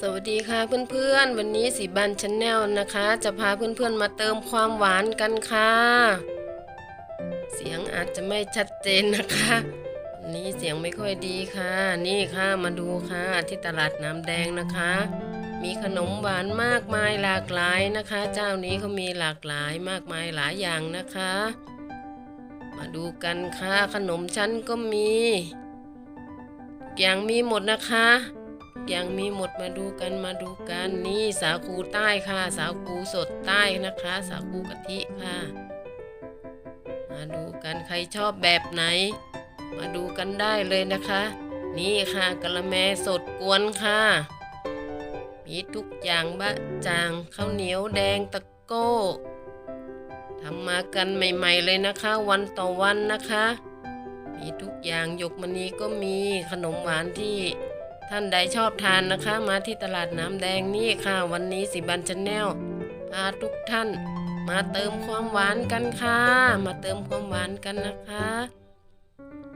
สวัสดีค่ะเพื่อนๆ วันนี้สีบันชาแนลนะคะ จะพาเพื่อนๆมาเติมความหวานกันค่ะ เสียงอาจจะไม่ชัดเจนนะคะวันนี้เสียงไม่ค่อยดีค่ะ นี่ค่ะมาดูค่ะที่ตลาดน้ำแดงนะคะ มีขนมหวานมากมายหลากหลายนะคะ เจ้านี้เขามีหลากหลายมากมายหลายอย่างนะคะ มาดูกันค่ะขนมชั้นก็มีอย่างมีหมดนะคะ ยังมีหมดมาดูกันมาดูกันนี่สาคูใต้ค่ะ สาคูสดใต้นะคะ สาคูกะทิค่ะ มาดูกันใครชอบแบบไหน มาดูกันได้เลยนะคะ นี่ค่ะกะละแมสดกวนค่ะ มีทุกอย่างบะจางข้าวเหนียวแดงตะโก้ทำมากันใหม่ ๆ เลยนะคะ วันต่อวันนะคะ มีทุกอย่างหยกมณีก็มีขนมหวานที่ ท่านใดชอบทานนะคะ มาที่ตลาดน้ำแดงนี่ค่ะ วันนี้สิบันชาแนลพาทุกท่าน มาเติมความหวานกันค่ะ มาเติมความหวานกันนะคะ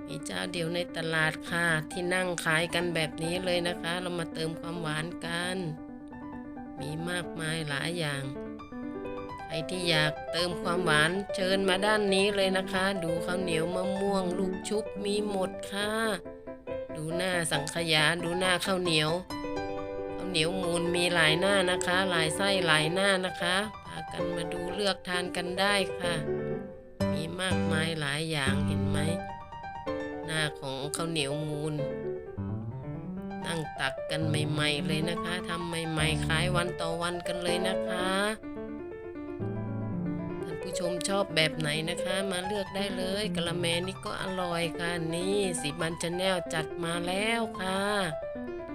มีเจ้าเดียวในตลาดค่ะ ที่นั่งขายกันแบบนี้เลยนะคะ เรามาเติมความหวานกัน มีมากมายหลายอย่างใครที่อยากเติมความหวานเชิญมาด้านนี้เลยนะคะ ดูข้าวเหนียวมะม่วง ลูกชุบมีหมดค่ะ ดูหน้าสังขยาดูหน้าข้าวเหนียวข้าวเหนียวมูลมีหลายหน้านะคะหลายไส้หลายหน้านะคะพากันมาดูเลือกทานกันได้ค่ะ มีมากมายหลายอย่างเห็นไหมหน้าของข้าวเหนียวมูลนั่งตักกันใหม่ ๆ เลยนะคะทำใหม่ ๆ ขายวันต่อวันกันเลยนะคะ ผู้ชมชอบแบบไหนนะคะ มาเลือกได้เลยกะละแมนี่ก็อร่อยค่ะนี่สีบันชาแนลจัดมาแล้วค่ะ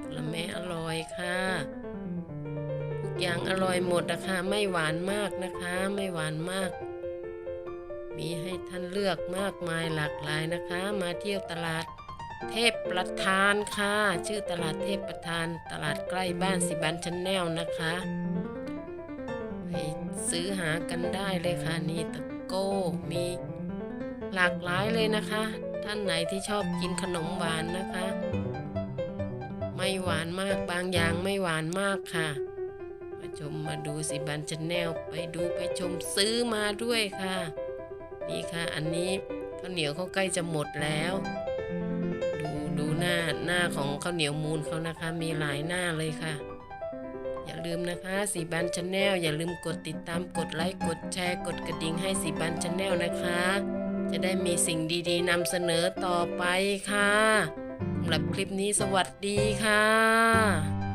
กะละแมอร่อยค่ะทุกอย่างอร่อยหมดนะคะไม่หวานมากนะคะ ไม่หวานมาก มีให้ท่านเลือกมากมายหลากหลายนะคะ มาเที่ยวตลาดเทพประธานค่ะ ชื่อตลาดเทพประธาน ตลาดใกล้บ้านสิบันชาแนลนะคะ ซื้อหากันได้เลยค่ะนี่ตะโก้มีหลากหลายเลยนะคะ ท่านไหนที่ชอบกินขนมหวานนะคะ ไม่หวานมากบางอย่างไม่หวานมากค่ะ มาชมมาดูสิบันชาแนลไปดูไปชมซื้อมาด้วยค่ะ นี่ค่ะอันนี้ข้าวเหนียวเขาใกล้จะหมดแล้ว ดูดูหน้าหน้าของข้าวเหนียวมูลเขานะคะ มีหลายหน้าเลยค่ะ อย่าลืมนะคะสีบันชาแนลอย่าลืมกดติดตามกดไลค์กดแชร์กดกระดิ่งให้สีบันชาแนลนะคะ จะได้มีสิ่งดีๆนำเสนอต่อไปค่ะสำหรับคลิปนี้สวัสดีค่ะ